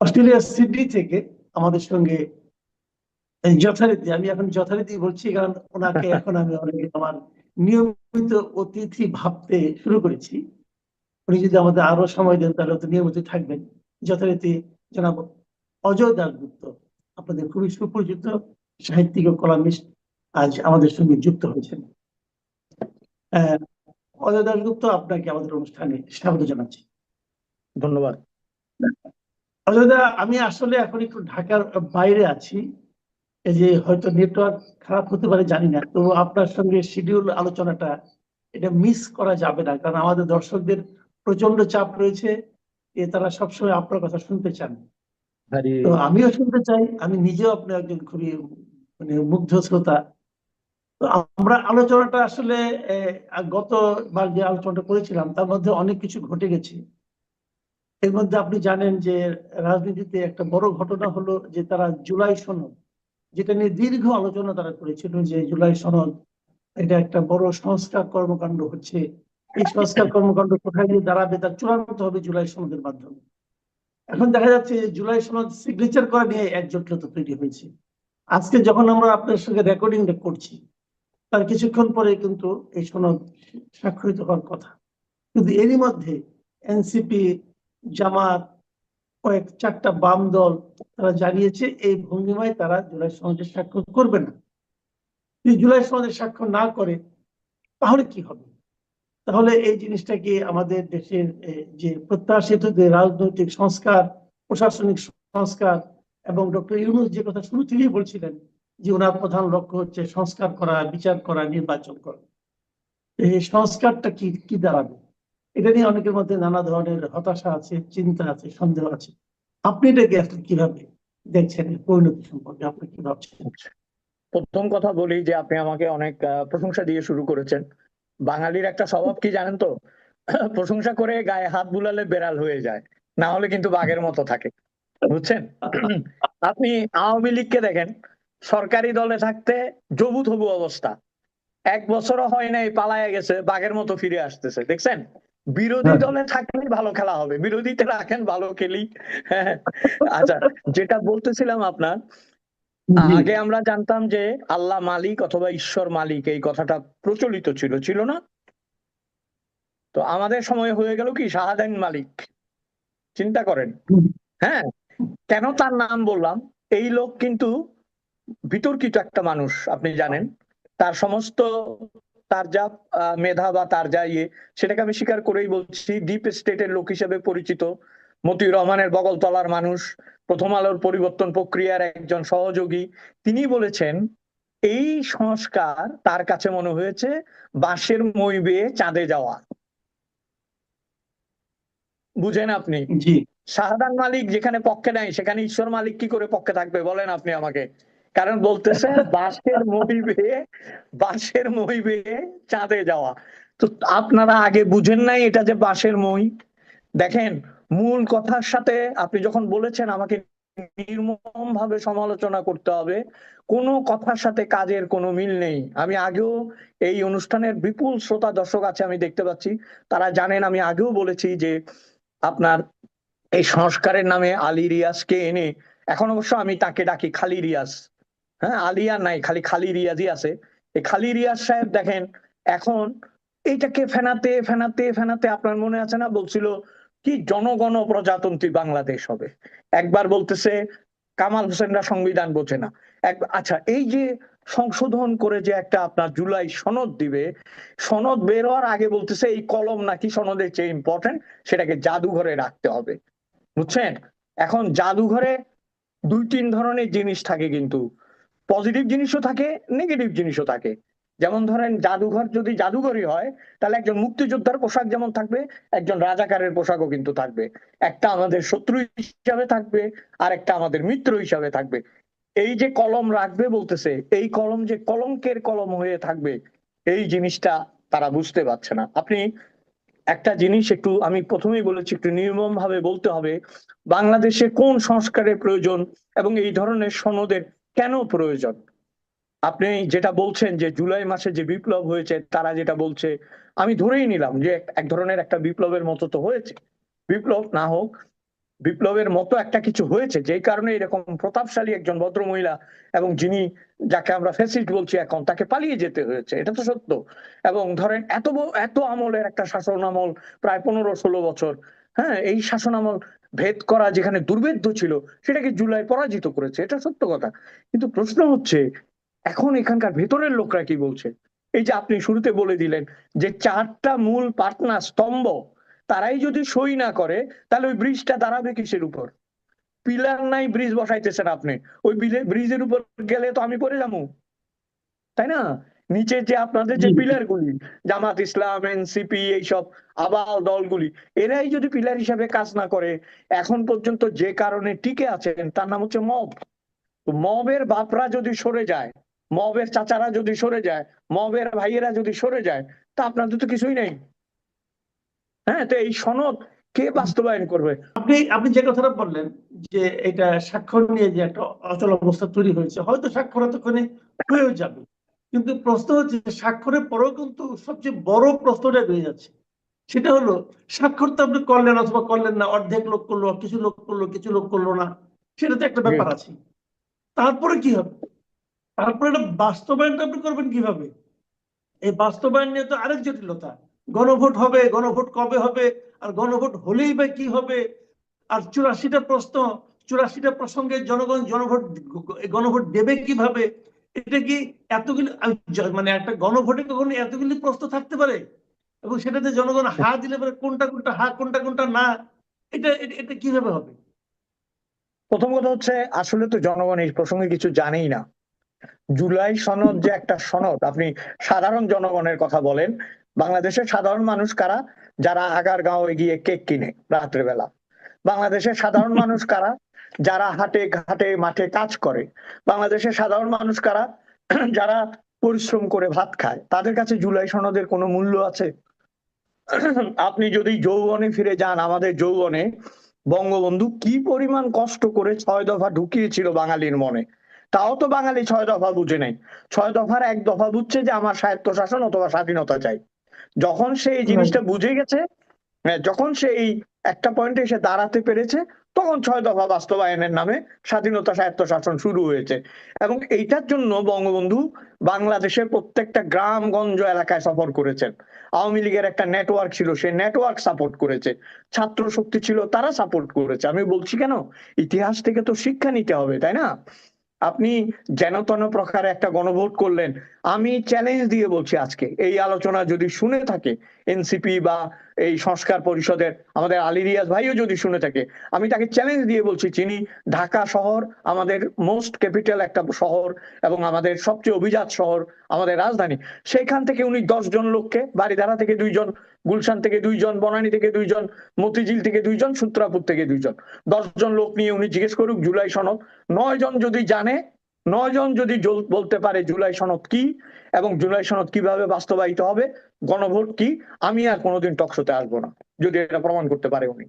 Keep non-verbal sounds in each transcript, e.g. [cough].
অস্ট্রেলিয়ার সিডনি থেকে আমাদের সঙ্গে যথারীতি আমি এখন যথারীতি বলছি কারণ ওনাকে [laughs] এখন আমি অনেক আমার নিয়মিত অতিথি ভাবতে শুরু করেছি। উনি যদি আমাদের আরও সময় দেন তাহলে তো নিয়মিত থাকবেন। যথারীতি জনাব অজয় দাসগুপ্ত আপনাদের খুবই সুপরিচিত সাহিত্যিক ও কলামিস্ট আজ আমাদের সঙ্গে যুক্ত হয়েছেন। আহ, অজয় দাসগুপ্ত আপনাকে আমাদের অনুষ্ঠানে স্বাগত জানাচ্ছি। ধন্যবাদ। অযোধ্যা আমি আসলে এখন একটু ঢাকার বাইরে আছি। এই যে হয়তো নেটওয়ার্ক খারাপ হতে পারে জানি না। তো আপনার সঙ্গে শিডিউল আলোচনাটা এটা মিস করা যাবে না কারণ আমাদের দর্শকদের প্রচণ্ড চাপ রয়েছে। যে তারা সবসময় আপনার কথা শুনতে চান। তো আমিও শুনতে চাই আমি নিজেও আপনার একজন খুবই মানে মুগ্ধ শ্রোতা। তো আমরা আলোচনাটা আসলে গতবার যে আলোচনাটা করেছিলাম তার মধ্যে অনেক কিছু ঘটে গেছে। এর মধ্যে আপনি জানেন যে রাজনীতিতে একটা বড় ঘটনা হলো যে তারা জুলাই সনদ, যেটা নিয়ে দীর্ঘ আলোচনা তারা করেছিল যে জুলাই সনদ এটা একটা বড় সংস্কার কর্মকাণ্ড হচ্ছে। এই সংস্কার কর্মকাণ্ড কোথায় গিয়ে দাঁড়াবে তার চূড়ান্ত হবে জুলাই সনদের মাধ্যমে। এখন দেখা যাচ্ছে যে জুলাই সনদ সিগনেচার করা নিয়ে এক জটিলতা তৈরি হয়েছে। আজকে যখন আমরা আপনার সঙ্গে রেকর্ডিংটা করছি, তার কিছুক্ষণ পরে কিন্তু এই সনদ স্বাক্ষরিত হওয়ার কথা। কিন্তু এরই মধ্যে এনসিপি জামাত, কয়েক চারটা বাম দল তারা জানিয়েছে, এই ভঙ্গিমায় তারা জুলাই সনদে স্বাক্ষর করবে না। যদি জুলাই সনদে স্বাক্ষর না করে, তাহলে কি হবে? তাহলে এই জিনিসটা কি আমাদের দেশের যে প্রত্যাশিত যে রাজনৈতিক সংস্কার, প্রশাসনিক সংস্কার এবং ডক্টর ইউনুস যে কথা শুরু থেকেই বলছিলেন যে ওনার প্রধান লক্ষ্য হচ্ছে সংস্কার করা, বিচার করা, নির্বাচন করা। এই সংস্কারটা কি কি দাঁড়াবে? এটা নিয়ে অনেকের মধ্যে নানা ধরনের হতাশা আছে, চিন্তা আছে, সন্দেহ আছে। আপনি এটাকে আসলে কীভাবে দেখছেন পরিণতি সম্পর্কে আপনি কি ভাবছেন? প্রথম কথা বলি যে আপনি আমাকে অনেক প্রশংসা দিয়ে শুরু করেছেন। বাঙালির একটা স্বভাব কি জানেন তো? প্রশংসা করে গায়ে হাত বুলালে বেড়াল হয়ে যায়। না হলে কিন্তু বাঘের মতো থাকে। বুঝছেন? আপনি আওয়ামী লীগকে দেখেন, সরকারি দলে থাকতে জবু থবু অবস্থা। এক বছরও হয় নাই, পালায়া গেছে, বাঘের মতো ফিরে আসতেছে, দেখছেন? বিরোধী হ্যাঁ। দলে থাকলেই ভালো খেলা হবে। বিরোধীতে রাখেন ভালো খেলি। হ্যাঁ। আচ্ছা যেটা বলতেছিলাম আপনার আগে আমরা জানতাম যে আল্লাহ মালিক অথবা ঈশ্বর মালিক এই কথাটা প্রচলিত ছিল ছিল না? তো আমাদের সময় হয়ে গেল কি? শাহাদান মালিক। চিন্তা করেন। হ্যাঁ? কেন তার নাম বললাম? এই লোক কিন্তু বিতর্কিত একটা মানুষ আপনি জানেন। তার সমস্ত তার যা মেধা বা তার যা ইয়ে সেটাকে আমি স্বীকার করেই বলছি। ডিপ স্টেটের লোক হিসেবে পরিচিত মতিউর রহমানের বগল তলার মানুষ প্রথম আলোর পরিবর্তন প্রক্রিয়ার একজন সহযোগী। তিনি বলেছেন এই সংস্কার তার কাছে মনে হয়েছে বাঁশের মই বেয়ে চাঁদে যাওয়া। বুঝেন আপনি? জি। শাহাদান মালিক যেখানে পক্ষে নাই সেখানে ঈশ্বর মালিক কি করে পক্ষে থাকবে? বলেন আপনি আমাকে। কারণ বলতেছে বাঁশের মই বেয়ে, বাঁশের মই বেয়ে চাঁদে যাওয়া। তো আপনারা আগে বুঝেন নাই এটা যে বাঁশের মই দেখেন, মূল কথার সাথে আপনি যখন বলেছেন আমাকে নির্মম ভাবে সমালোচনা করতে হবে, কোনো কথার সাথে কাজের কোনো মিল নেই। আমি আগেও এই অনুষ্ঠানের বিপুল শ্রোতা দর্শক আছে, আমি দেখতে পাচ্ছি। তারা জানেন আমি আগেও বলেছি যে আপনার এই সংস্কারের নামে আলী রিয়াজকে এনে, এখন অবশ্য আমি তাকে ডাকি খালি রিয়াজ। হ্যাঁ আলিয়া নাই, খালি খালি রিয়াজই আছে। এই খালি রিয়াজ সাহেব দেখেন, এখন এইটাকে ফেনাতে ফেনাতে ফেনাতে আপনার মনে আছে না? বলছিল, কি জনগণ প্রজাতন্ত্রী বাংলাদেশ হবে? একবার বলতেছে, কামাল হোসেনরা সংবিধান বোঝে না। আচ্ছা এই যে সংশোধন করে যে একটা আপনার জুলাই সনদ দিবে, সনদ বের হওয়ার আগে বলতেছে, এই কলম নাকি সনদের চেয়ে ইম্পর্টেন্ট সেটাকে জাদুঘরে রাখতে হবে। বুঝছেন? এখন জাদুঘরে দুই তিন ধরনের জিনিস থাকে কিন্তু। পজিটিভ জিনিসও থাকে নেগেটিভ জিনিসও থাকে। যেমন ধরেন জাদুঘর যদি জাদুঘরই হয়, তাহলে একজন মুক্তিযোদ্ধার পোশাক যেমন থাকবে, একজন রাজাকারের পোশাকও কিন্তু থাকবে। একটা আমাদের শত্রু হিসাবে থাকবে আর একটা আমাদের মিত্র হিসাবে থাকবে। এই যে কলম রাখবে বলতেছে, এই কলম যে কলঙ্কের কলম হয়ে থাকবে, এই জিনিসটা তারা বুঝতে পারছে না। আপনি একটা জিনিস একটু, আমি প্রথমেই বলেছি, একটু নির্মম ভাবে বলতে হবে, বাংলাদেশে কোন সংস্কারের প্রয়োজন এবং এই ধরনের সনদের কেন প্রয়োজন? আপনি যেটা বলছেন যে জুলাই মাসে যে বিপ্লব হয়েছে, তারা যেটা বলছে, আমি ধরেই নিলাম যে এক- ধরনের একটা বিপ্লবের মতো তো হয়েছে। বিপ্লব না হোক, বিপ্লবের মতো একটা কিছু হয়েছে, যেই কারণে এরকম প্রতাপশালী একজন ভদ্র মহিলা এবং যিনি যাকে আমরা ফেসিস্ট বলছি এখন, তাকে পালিয়ে যেতে হয়েছে, এটা তো সত্য। এবং ধরেন এত এত আমলের একটা শাসন আমল প্রায় পনেরো ষোলো বছর হ্যাঁ এই শাসন আমল ভেদ করা যেখানে দুর্ভেদ্য ছিল, সেটাকে জুলাই পরাজিত করেছে, এটা সত্য কথা। কিন্তু প্রশ্ন হচ্ছে, এখন এখানকার ভেতরের লোকরা কি বলছে? এই যে আপনি শুরুতে বলে দিলেন যে চারটা মূল পাটনা স্তম্ভ, তারাই যদি সই না করে, তাহলে ওই ব্রিজটা দাঁড়াবে কিসের উপর? পিলার নাই, ব্রিজ বসাইতেছেন আপনি। ওই ব্রিজের উপর গেলে তো আমি পড়ে যাব। তাই না? নিচে যে আপনাদের যে। পিলার গুলি জামাত ইসলাম এনসিপি এইসব আবাল দলগুলি এরাই যদি পিলার হিসাবে কাজ না করে এখন পর্যন্ত যে কারণে টিকে আছেন তার নাম হচ্ছে মব। মবের বাপরা যদি সরে যায় মবের চাচারা যদি সরে যায় মবের ভাইয়েরা যদি সরে যায় তা আপনাদের তো কিছুই নেই। হ্যাঁ তো এই সনদ কে বাস্তবায়ন করবে? আপনি আপনি যে কথাটা বললেন যে এটা স্বাক্ষর নিয়ে যে একটা অচল অবস্থা তৈরি হয়েছে হয়তো স্বাক্ষর এতক্ষণে হয়েও যাবে। কিন্তু প্রশ্ন হচ্ছে স্বাক্ষরের পরেও কিন্তু সবচেয়ে বড় প্রশ্নটা রয়ে যাচ্ছে। সেটা হলো স্বাক্ষর তো আপনি করলেন অথবা করলেন না অর্ধেক লোক করল কিছু লোক করল কিছু লোক করল না সেটা তো একটা ব্যাপার আছে। তারপরে কি হবে? তারপরে এটা বাস্তবায়নটা আপনি করবেন কীভাবে? এই বাস্তবায়ন নিয়ে তো আরেক জটিলতা। গণভোট হবে গণভোট কবে হবে আর গণভোট হলেই বা কি হবে? আর চুরাশিটা প্রশ্ন চুরাশিটা প্রসঙ্গে জনগণ জনভোট গণভোট দেবে কীভাবে? এটা কি এতগুলি মানে একটা গণভোটে কখনো এতগুলি প্রশ্ন থাকতে পারে? এবং সেটাতে জনগণ হা দিলে পরে কোনটা কোনটা হা, কোনটা কোনটা না, এটা, এটা- কীভাবে হবে? প্রথম কথা হচ্ছে, আসলে তো জনগণ এই প্রসঙ্গে কিছু জানেই না। জুলাই সনদ যে একটা সনদ, আপনি সাধারণ জনগণের কথা বলেন, বাংলাদেশের সাধারণ মানুষ কারা? যারা আগার গাঁও গিয়ে কেক কিনে রাত্রেবেলা। বাংলাদেশের সাধারণ মানুষ কারা? যারা হাটে ঘাটে মাঠে কাজ করে বাংলাদেশের সাধারণ মানুষ কারা? [clears throat] যারা পরিশ্রম করে ভাত খায় তাদের কাছে জুলাই সনদের কোনো মূল্য আছে? [clears throat] আপনি যদি যৌবনে ফিরে যান আমাদের যৌবনে বঙ্গবন্ধু কি পরিমাণ কষ্ট করে ছয় দফা ঢুকিয়েছিল বাঙালির মনে? তাও তো বাঙালি ছয় দফা বুঝে নেই। ছয় দফার এক দফা বুঝছে যে আমার স্বায়ত্ত শাসন অথবা স্বাধীনতা চাই। যখন সে এই জিনিসটা বুঝে গেছে হ্যাঁ, যখন সে এই একটা পয়েন্টে এসে দাঁড়াতে পেরেছে তখন ছয় দফা বাস্তবায়নের নামে স্বাধীনতা স্বায়ত্ত শাসন শুরু হয়েছে। এবং এইটার জন্য বঙ্গবন্ধু বাংলাদেশের প্রত্যেকটা গ্রামগঞ্জ এলাকায় সফর করেছেন। আওয়ামী লীগের একটা নেটওয়ার্ক ছিল সে নেটওয়ার্ক সাপোর্ট করেছে। ছাত্র শক্তি ছিল তারা সাপোর্ট করেছে। আমি বলছি কেন? ইতিহাস থেকে তো শিক্ষা নিতে হবে তাই না? আপনি যেন তেন প্রকারে একটা গণভোট করলেন আমি চ্যালেঞ্জ দিয়ে বলছি আজকে এই আলোচনা যদি শুনে থাকে এনসিপি বা এই সংস্কার পরিষদের, আমাদের আলী রিয়াজ ভাইও যদি শুনে থাকে, আমি তাকে চ্যালেঞ্জ দিয়ে বলছি, যিনি ঢাকা শহর, আমাদের মোস্ট ক্যাপিটাল একটা শহর এবং আমাদের সবচেয়ে অভিজাত শহর, আমাদের রাজধানী, সেইখান থেকে উনি জন লোককে বাড়িধারা থেকে দুইজন, গুলশান থেকে দুইজন, বনানী থেকে দুইজন, মতিঝিল থেকে দুইজন, সূত্রাপুর থেকে দুইজন জন লোক নিয়ে উনি জিজ্ঞেস করুক জুলাই সনদ, নয় জন যদি জানে, নয় জন যদি বলতে পারে জুলাই সনদ কি এবং জুলাই সনদ কীভাবে বাস্তবায়িত হবে গণভোট কি আমি আর কোনোদিন টকশোতে আসব না যদি এটা প্রমাণ করতে পারে উনি।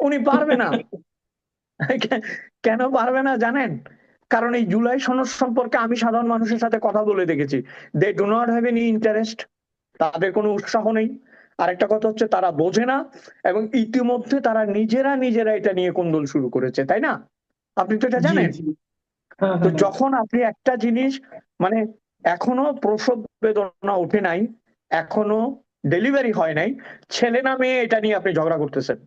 উনি পারবে না। কেন পারবে না জানেন? কারণ এই জুলাই সনদ সম্পর্কে আমি সাধারণ মানুষের সাথে কথা বলে দেখেছি। They do not have any interest তাদের কোনো উৎসাহ নেই। আরেকটা কথা হচ্ছে তারা বোঝে না এবং ইতিমধ্যে তারা নিজেরা নিজেরা এটা নিয়ে কোন্দল শুরু করেছে তাই না? আপনি তো এটা জানেন? তো যখন আপনি একটা জিনিস মানে এখনও প্রসব বেদনা উঠে নাই এখনও ডেলিভারি হয় নাই ছেলে না মেয়ে এটা নিয়ে আপনি ঝগড়া করতেছেন।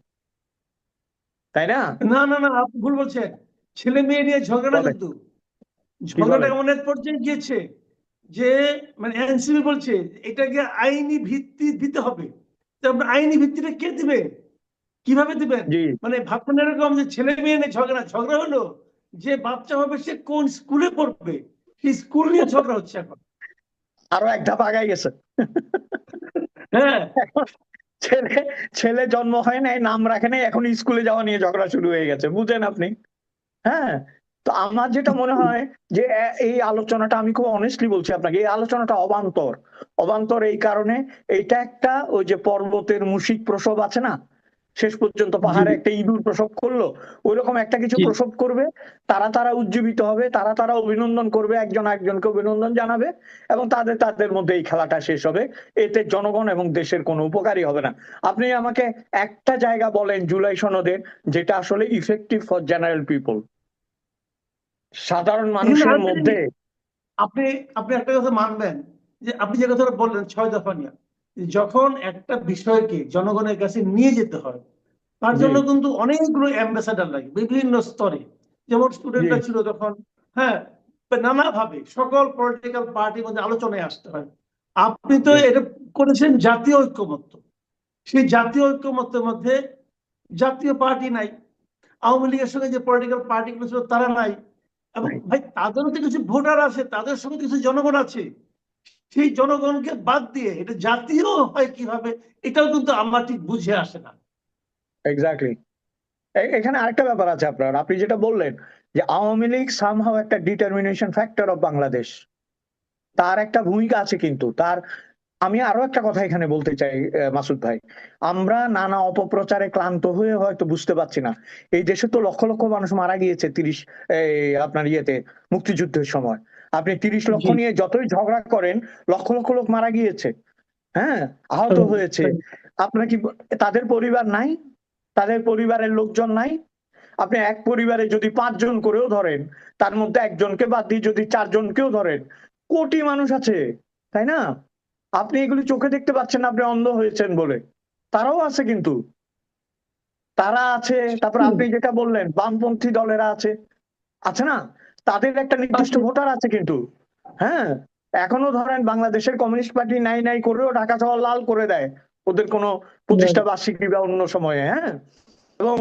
তাই না? না না না আপনি ভুল বলছেন। ছেলে মেয়ে নিয়ে ঝগড়া। কিন্তু। ঝগড়াটা এক পর্যায়ে গিয়েছে যে মানে এনসিবি বলছে এটাকে আইনি ভিত্তি দিতে হবে। তো আপনার আইনি ভিত্তিটা কে দিবে? কীভাবে দিবেন? মানে ভাবছেন এরকম যে ছেলে মেয়ে নিয়ে ঝগড়া ঝগড়া হলো? যে বাচ্চা হবে সে কোন স্কুলে পড়বে? সেই স্কুল নিয়ে ঝগড়া হচ্ছে এখন। আরও এক ধাপ আগাই গেছে। হ্যাঁ। ছেলে ছেলে জন্ম হয় নাই নাম রাখে নাই এখন স্কুলে যাওয়া নিয়ে ঝগড়া শুরু হয়ে গেছে বুঝেন আপনি? হ্যাঁ? তো আমার যেটা মনে হয় যে এই আলোচনাটা আমি খুব অনেস্টলি বলছি আপনাকে এই আলোচনাটা অবান্তর। অবান্তর এই কারণে এইটা একটা ওই যে পর্বতের মুশিক প্রসব আছে না? শেষ পর্যন্ত পাহাড়ে একটা ইঁদুর প্রসব করল ওইরকম একটা কিছু প্রসব করবে তারা তারা উজ্জীবিত হবে তারা তারা অভিনন্দন করবে একজন একজনকে অভিনন্দন জানাবে এবং তাদের তাদের মধ্যে এই খেলাটা শেষ হবে। এতে জনগণ এবং দেশের কোনো উপকারই হবে না। আপনি আমাকে একটা জায়গা বলেন জুলাই সনদের যেটা আসলে ইফেক্টিভ ফর জেনারেল পিপল সাধারণ মানুষের মধ্যে আপনি আপনি একটা কথা মানবেন যে আপনি যে কথাটা বললেন ছয় দফা নিয়ে যখন একটা বিষয়কে জনগণের কাছে নিয়ে যেতে হয় তার জন্য কিন্তু অনেকগুলো অ্যাম্বাসাডার লাগে বিভিন্ন স্তরে। যেমন স্টুডেন্টরা ছিল তখন হ্যাঁ নানাভাবে সকল পলিটিক্যাল পার্টির মধ্যে আলোচনায় আসতে হয়। আপনি তো। এটা করেছেন জাতীয় ঐক্যমত্য। সেই জাতীয় ঐক্যমত্যের মধ্যে জাতীয় পার্টি নাই আওয়ামী লীগের সঙ্গে যে পলিটিক্যাল পার্টিগুলো ছিল তারা নাই। এবং ভাই তাদেরও তো কিছু ভোটার আছে তাদের সঙ্গে কিছু জনগণ আছে। সেই জনগণকে বাদ দিয়ে এটা জাতীয় হয় কীভাবে, এটাও কিন্তু আমার ঠিক বুঝে আসে না। এক্স্যাক্টলি এখানে আরেকটা ব্যাপার আছে আপনার। আপনি যেটা বললেন যে আওয়ামী লীগ সামহাও একটা ডিটারমিনেশন ফ্যাক্টর অফ বাংলাদেশ তার একটা ভূমিকা আছে কিন্তু। তার, আমি আরও একটা কথা এখানে বলতে চাই মাসুদ ভাই। আমরা নানা অপপ্রচারে ক্লান্ত হয়ে হয়তো বুঝতে পারছি না। এই দেশে তো লক্ষ লক্ষ মানুষ মারা গিয়েছে তিরিশ আপনার ইয়েতে মুক্তিযুদ্ধের সময়। আপনি তিরিশ লক্ষ নিয়ে যতই ঝগড়া করেন লক্ষ লক্ষ লোক মারা গিয়েছে। হ্যাঁ? আহত হয়েছে। আপনার কি তাদের পরিবার নাই? তাদের পরিবারের লোকজন নাই? আপনি এক পরিবারে যদি পাঁচজন করেও ধরেন তার মধ্যে একজনকে বাদ দিয়ে যদি চারজনকেও ধরেন কোটি মানুষ আছে তাই না? আপনি এগুলি চোখে দেখতে পাচ্ছেন আপনি অন্ধ হয়েছেন বলে। তারাও আছে কিন্তু। তারা আছে তারপর আপনি যেটা বললেন বামপন্থী দলেরা আছে। আছে না? তাদের একটা নির্দিষ্ট ভোটার আছে কিন্তু। হ্যাঁ? এখনও ধরেন বাংলাদেশের কমিউনিস্ট পার্টি নাই নাই করেও ঢাকা শহর লাল করে দেয় ওদের কোনো প্রতিষ্ঠা বার্ষিকী বা অন্য সময়ে হ্যাঁ? এবং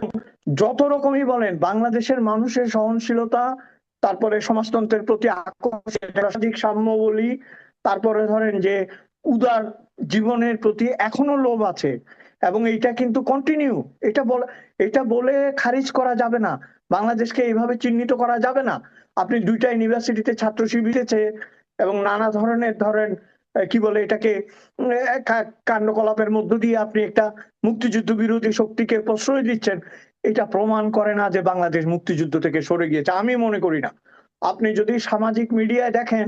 যত রকমই বলেন বাংলাদেশের মানুষের সহনশীলতা তারপরে সমাজতন্ত্রের প্রতি আকর্ষণ সাম্য বলি তারপরে ধরেন যে উদার জীবনের প্রতি এখনও লোভ আছে। এবং এইটা কিন্তু কন্টিনিউ এটা বলে এটা বলে খারিজ করা যাবে না। বাংলাদেশকে এইভাবে চিহ্নিত করা যাবে না। আপনি দুইটা ইউনিভার্সিটিতে ছাত্র শিবিরেছে এবং নানা ধরনের ধরেন কি বলে এটাকে কাণ্ডকলাপের মধ্য দিয়ে আপনি একটা মুক্তিযুদ্ধ বিরোধী শক্তিকে প্রশ্রয় দিচ্ছেন। এটা প্রমাণ করে না যে বাংলাদেশ মুক্তিযুদ্ধ থেকে সরে গিয়েছে। আমি মনে করি না। আপনি যদি সামাজিক মিডিয়ায় দেখেন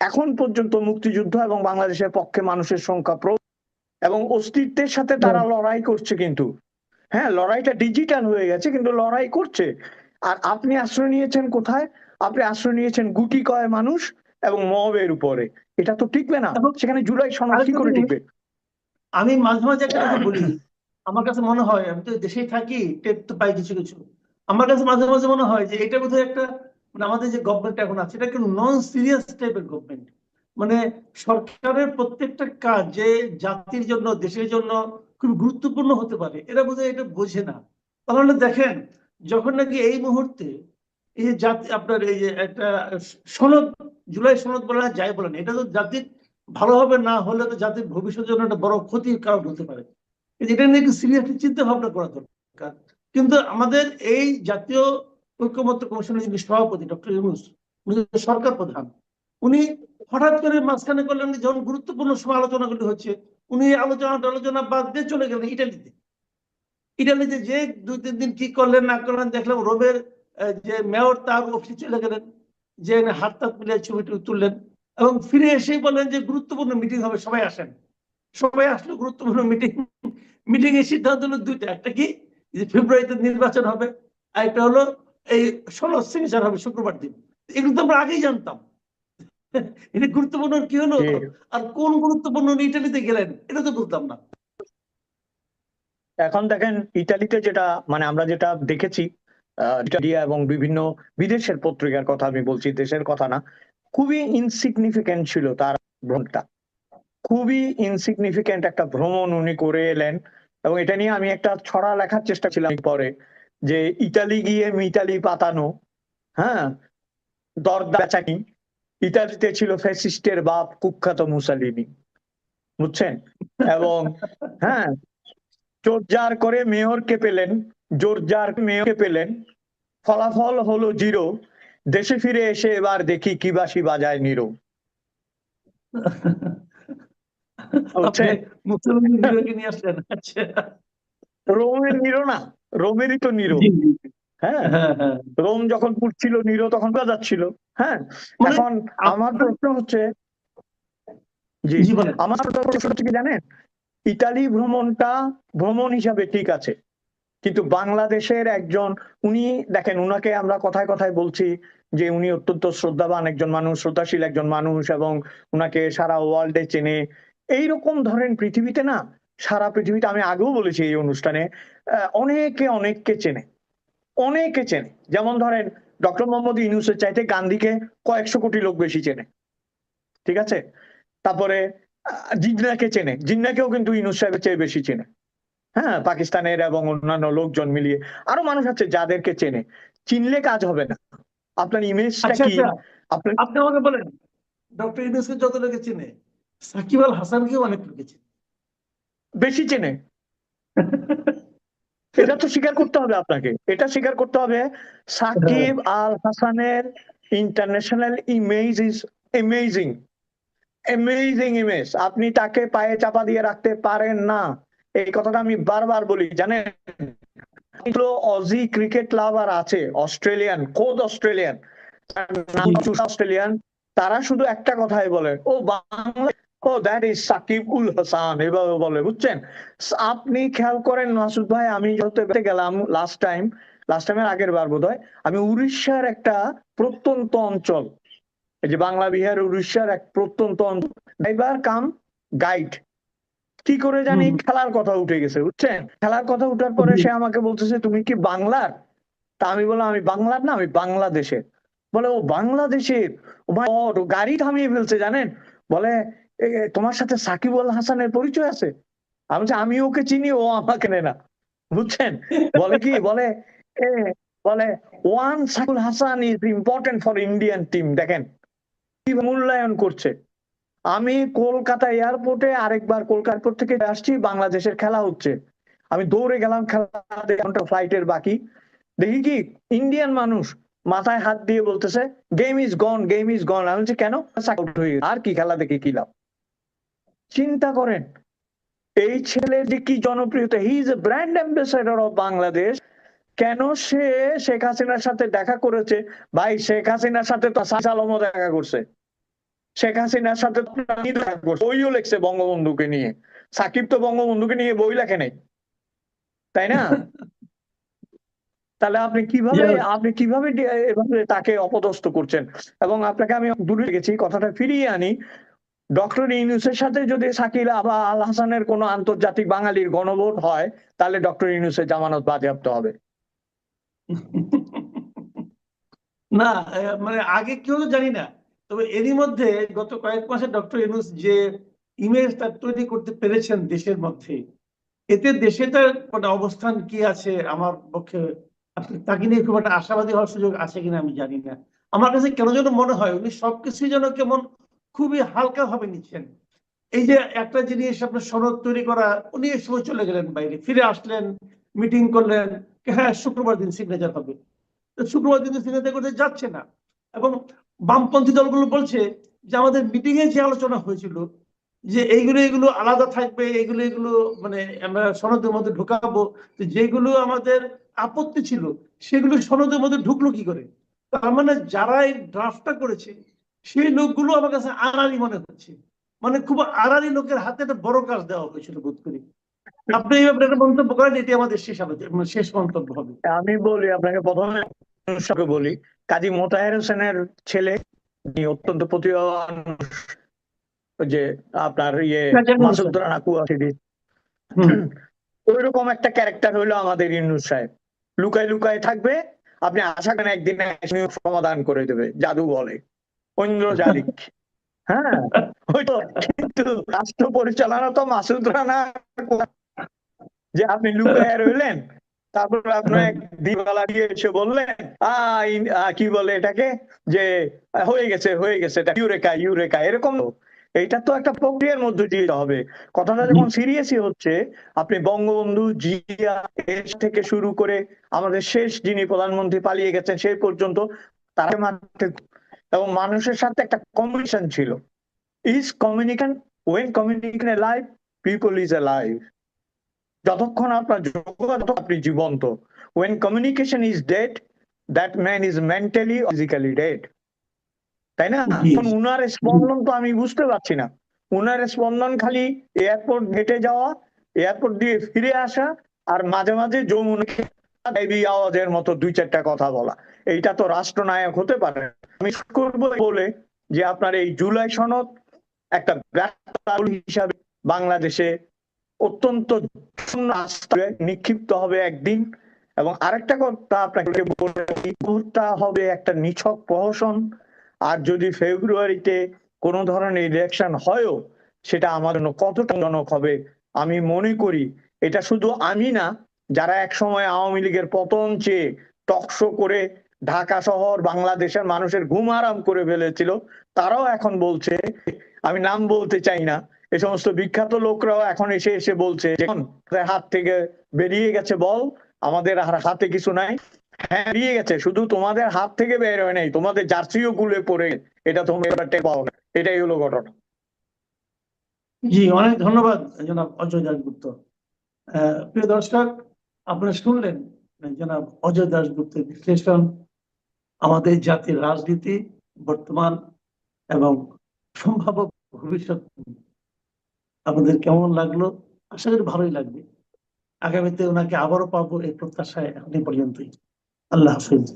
এখন পর্যন্ত মুক্তিযুদ্ধ এবং বাংলাদেশের পক্ষে মানুষের সংখ্যা প্র- এবং অস্তিত্বের সাথে তারা লড়াই করছে কিন্তু। হ্যাঁ লড়াইটা ডিজিটাল হয়ে গেছে কিন্তু লড়াই করছে। আর আপনি আশ্রয় নিয়েছেন কোথায়? আপনি আশ্রয় নিয়েছেন গুটি কয় মানুষ এবং মবের উপরে। এটা তো টিকবে না। সেখানে জুলাই সনদ কি করে টিকবে? আমি মাঝে মাঝে একটা কথা বলি আমার কাছে মনে হয় আমি তো দেশেই থাকি টের তো পাই কিছু কিছু। আমার কাছে মাঝে মাঝে মনে হয় যে এটা বোধহয় একটা মানে আমাদের যে গভর্নমেন্ট এখন আছে এটা কিন্তু নন সিরিয়াস টাইপের গভর্নমেন্ট মানে সরকারের প্রত্যেকটা কাজ যে জাতির জন্য দেশের জন্য খুব গুরুত্বপূর্ণ হতে পারে এরা বোধহয় এটা বোঝে না। তাহলে দেখেন যখন নাকি এই মুহূর্তে এই যে জাতি আপনার এই যে একটা সনদ জুলাই সনদ বলে যাই বলেন এটা তো জাতির ভালোভাবে না হলে তো জাতির ভবিষ্যতের জন্য একটা বড় ক্ষতির কারণ হতে পারে। এটা নিয়ে সিরিয়াসলি চিন্তা ভাবনা করা দরকার। কিন্তু আমাদের এই জাতীয় ঐক্যমত্য কমিশনের যিনি সভাপতি ডক্টর ইউনুস উনি সরকার প্রধান উনি হঠাৎ করে মাঝখানে করলেন যখন গুরুত্বপূর্ণ সময় আলোচনাগুলি হচ্ছে উনি আলোচনা আলোচনা বাদ দিয়ে চলে গেলেন ইটালিতে। ইটালিতে যে দুই তিন দিন কি করলেন না করলেন দেখলাম আহ, যে মেয়র তার অফিসে চলে গেলেন যে হাত তাত মিলিয়ে ছবি টবি তুললেন এবং ফিরে এসেই বললেন যে গুরুত্বপূর্ণ মিটিং হবে সবাই আসেন। সবাই আসলো গুরুত্বপূর্ণ মিটিং মিটিং এর সিদ্ধান্ত হলো দুইটা। একটা কি? যে ফেব্রুয়ারিতে নির্বাচন হবে আর একটা হলো এই ষোলো সিগনেচার হবে শুক্রবার দিন। এগুলো তো আমরা আগেই জানতাম। এটা গুরুত্বপূর্ণ কি হলো? আর কোন গুরুত্বপূর্ণ ইটালিতে গেলেন এটা তো বলতাম না। এখন দেখেন ইতালিতে যেটা মানে আমরা যেটা দেখেছি ইটালিয়া এবং বিভিন্ন বিদেশের পত্রিকার কথা আমি বলছি, দেশের কথা না, খুবই ইনসিগনিফিকেন্ট ছিল তার ভ্রমণটা। খুবই ইনসিগনিফিকেন্ট একটা ভ্রমণ উনি করে এলেন এবং এটা নিয়ে আমি একটা ছড়া লেখার চেষ্টা ছিলাম পরে যে ইতালি গিয়ে মিতালি পাতানো হ্যাঁ দরদা বেচাকি ইতালিতে ছিল ফ্যাসিস্টের বাপ কুখ্যাত মুসালিনি বুঝছেন? এবং হ্যাঁ জোরজার করে মেয়রকে পেলেন জোরজার মেয়রকে পেলেন। ফলাফল হলো জিরো। দেশে ফিরে এসে এবার দেখি কি বাসি বাজায় নিরো। আচ্ছা। রোমের নিরো না রোমেরই তো নিরো। হ্যাঁ হ্যাঁ হ্যাঁ। রোম যখন পুড়ছিল নিরো তখন যাচ্ছিল হ্যাঁ মানে এখন আমার প্রশ্ন হচ্ছে জি আমার প্রশ্ন হচ্ছে কি জানেন? ইতালি ভ্রমণটা ভ্রমণ হিসাবে ঠিক আছে। কিন্তু বাংলাদেশের একজন, উনি দেখেন, উনাকে আমরা কথায় কথায় বলছি যে উনি অত্যন্ত শ্রদ্ধাবান একজন মানুষ, শ্রদ্ধাশীল একজন মানুষ এবং উনাকে সারা ওয়ার্ল্ডে চেনে। এইরকম ধরেন পৃথিবীতে না, সারা পৃথিবীতে, আমি আগেও বলেছি এই অনুষ্ঠানে অনেকে অনেককে চেনে। অনেকে চেনে। যেমন ধরেন, ডক্টর মোহাম্মদ ইউনুসের চাইতে গান্ধীকে কয়েকশো কোটি লোক বেশি চেনে। ঠিক আছে? তারপরে জিন্নাকে চেনে। জিন্নাকেও কিন্তু ইউনুস সাহেবের চেয়ে বেশি চেনে। হ্যাঁ পাকিস্তানের এবং অন্যান্য লোকজন মিলিয়ে। আরও মানুষ আছে যাদেরকে চেনে। চিনলে কাজ হবে না। আপনার ইমেজটা আচ্ছা কি? আচ্ছা। আপনি আমাকে বলেন ডক্টর ইউনুসকে যত লোকে চিনে সাকিব আল হাসানকেও অনেক লোকে চিনে। বেশি চেনে। এটা তো স্বীকার করতে হবে আপনাকে। এটা স্বীকার করতে হবে সাকিব আল হাসানের international image is amazing amazing image আপনি তাকে পায়ে চাপা দিয়ে রাখতে পারেন না। এই কথাটা আমি বারবার বলি জানেন? অজি ক্রিকেট লাভার আছে অস্ট্রেলিয়ান খোদ অস্ট্রেলিয়ান অস্ট্রেলিয়ান তারা শুধু একটা কথাই বলে ও বাংলা ও দ্যাট ইজ সাকিব উল হাসান এভাবে বলে বুঝছেন? আপনি খেয়াল করেন মাসুদ ভাই আমি যত গেলাম লাস্ট টাইম লাস্ট টাইমের আগের বার বোধ হয় আমি উড়িষ্যার একটা প্রত্যন্ত অঞ্চল এই যে বাংলা বিহার উড়িষ্যার এক প্রত্যন্ত অঞ্চল ড্রাইভার কাম গাইড কি করে জানি খেলার কথা উঠে গেছে বুঝছেন? খেলার কথা উঠার পরে সে আমাকে বলতেছে তুমি কি বাংলার? তা আমি বললাম আমি বাংলার না আমি বাংলাদেশের। বলে ও বাংলাদেশের? ও ও গাড়ি থামিয়ে ফেলছে জানেন? বলে তোমার সাথে সাকিব আল হাসানের পরিচয় আছে? আমি বলছি, আমি ওকে চিনি ও আমাকে নেয় না। বুঝছেন? বলে কি? বলে এ বলে one Shakib Hasan is important for Indian team দেখেন। কি মূল্যায়ন করছে? আমি কলকাতা এয়ারপোর্টে আরেকবার কলকাতা এয়ারপোর্ট থেকে আসছি, বাংলাদেশের খেলা হচ্ছে। আমি দৌড়ে গেলাম খেলা ফ্লাইটের বাকি। দেখি কি ইন্ডিয়ান মানুষ মাথায় হাত দিয়ে বলতেছে game is gone game is gone আমি কেন। আর কি খেলা দেখে কি লাভ? চিন্তা করেন, এই ছেলের যে কি জনপ্রিয়তা he is a brand ambassador of Bangladesh কেন সে শেখ হাসিনার সাথে দেখা করেছে? ভাই, শেখ হাসিনার সাথে তো সাস আলমও দেখা করছে। শেখ হাসিনার সাথে বইও লেখছে বঙ্গবন্ধুকে নিয়ে। সাকিব তো বঙ্গবন্ধুকে নিয়ে বই লেখে নাই। তাই না? তাহলে আপনি কীভাবে আপনি কীভাবে এভাবে তাকে অপদস্থ করছেন? এবং আপনাকে আমি দূরে গেছি কথাটা ফিরিয়ে আনি। ডক্টর ইউনুসের সাথে যদি শাকিল আবা আল হাসানের কোনো আন্তর্জাতিক বাঙালির গণভোট হয় তাহলে ডক্টর ইউনুসের জামানত বাজেয়াপ্ত হবে। না মানে আগে কেউ জানি না। তবে এরই মধ্যে গত কয়েক মাসে ডক্টর ইউনুস যে ইমেজ ইমেজটা তৈরি করতে পেরেছেন দেশের মধ্যে, এতে দেশেটার মানে অবস্থান কি আছে আমার পক্ষে তাকে নিয়ে খুব একটা আশাবাদী হওয়ার সুযোগ আছে কিনা আমি জানি না। আমার কাছে কেন যেন মনে হয় উনি সবকিছুই যেন কেমন খুবই হালকা ভাবে নিচ্ছেন। এই যে একটা জিনিস আপনার সনদ তৈরি করা, উনি এই সময় চলে গেলেন বাইরে, ফিরে আসলেন, মিটিং করলেন হ্যাঁ শুক্রবার দিন সিগনেচার হবে। শুক্রবার দিন সিগনেচার করতে যাচ্ছে না। এবং বামপন্থী দলগুলো বলছে যে আমাদের মিটিং এ যে আলোচনা হয়েছিল, যে এইগুলো এগুলো আলাদা থাকবে এগুলো এগুলো মানে আমরা সনদের মধ্যে ঢুকাবো যেগুলো আমাদের আপত্তি ছিল, সেগুলো সনদের মধ্যে ঢুকলো কি করে? তার মানে যারা এই ড্রাফটটা করেছে, সেই লোকগুলো আমার কাছে আড়ালি মনে হচ্ছে। মানে খুব আড়ালি লোকের হাতে একটা বড় কাজ দেওয়া হয়েছিল বোধ করি। আপনি এই ব্যাপারে একটা মন্তব্য করেন, এটি আমাদের শেষ শেষ মন্তব্য হবে। আমি বলি, আপনাকে প্রথমে বলি কাজী মোতাহের হোসেনের ছেলে অত্যন্ত প্রতিভাবান যে আপনার ইয়ে মাসুদ রানা কুয়াশিদি। হুম। ওইরকম একটা ক্যারেক্টার হইল আমাদের ইউনুস সাহেব। লুকায় লুকায় থাকবে আপনি আশা করেন একদিন সমাধান করে দেবে জাদু বলে। ঐন্দ্রজালিক [laughs] হ্যাঁ ওই তো কিন্তু রাষ্ট্র পরিচালনা তো মাসুদ রানা যে আপনি লুকায় রইলেন তারপর আপনার এক দিবালা দিয়ে এসে বললেন কি বলে এটাকে? যে হয়ে গেছে হয়ে গেছে এটা ইউরেকা ইউরেকা। এরকম তো। এইটা তো একটা প্রক্রিয়ার মধ্যে দিয়ে হবে। কথাটা যখন সিরিয়াসই হচ্ছে আপনি বঙ্গবন্ধু জিয়া এর থেকে শুরু করে আমাদের শেষ যিনি প্রধানমন্ত্রী পালিয়ে গেছেন সেই পর্যন্ত তারা এবং মানুষের সাথে একটা কমিউনিকেশন ছিল। Is communication when communication live people is a live যতক্ষণ আপনার যোগাযোগ আপনি জীবন্ত। When communication is dead that man is mentally physically dead. তাই না? এখন উনার স্পন্দন তো আমি বুঝতে পারছি না। উনার স্পন্দন খালি এয়ারপোর্ট হেঁটে যাওয়া এয়ারপোর্ট দিয়ে ফিরে আসা আর মাঝে মাঝে যমুনাকে দেবী আওয়াজের মতো দুই চারটা কথা বলা। এইটা তো রাষ্ট্রনায়ক হতে পারে। আমি করব বলে যে আপনার এই জুলাই সনদ একটা হিসাবে বাংলাদেশে অত্যন্ত নিক্ষিপ্ত হবে একদিন। এবং আরেকটা কথা আপনাকে বলে হবে একটা নিছক প্রহসন। আর যদি ফেব্রুয়ারিতে কোনো ধরনের ইলেকশন হয়ও, সেটা আমার জন্য কতটা জনক হবে, আমি মনে করি এটা শুধু আমি না, যারা একসময় আওয়ামী লীগের পতন চেয়ে টকশো করে ঢাকা শহর বাংলাদেশের মানুষের ঘুম আরাম করে ফেলেছিল, তারাও এখন বলছে, আমি নাম বলতে চাই না এই সমস্ত বিখ্যাত লোকরাও এখন এসে এসে বলছে হাত থেকে বেরিয়ে গেছে বল, আমাদের আর হাতে কিছু নাই। হ্যাঁ বেরিয়ে গেছে, শুধু তোমাদের হাত থেকে বের হয় নাই, তোমাদের জার্সিও গুলে পড়ে এটা তোমরা পাও না, এটাই হলো ঘটনা। জি, অনেক ধন্যবাদ, জনাব অজয় দাসগুপ্ত প্রিয় দর্শক, আপনারা শুনলেন, জনাব অজয় দাসগুপ্তের বিশ্লেষণ, আমাদের জাতির রাজনীতি, বর্তমান এবং সম্ভাব্য ভবিষ্যৎ আপনাদের কেমন লাগল? আশা করি ভালোই লাগবে। আগামীতে ওনাকে আবারও পাবো এই প্রত্যাশায় এখন পর্যন্তই। আল্লাহ হাফিজ।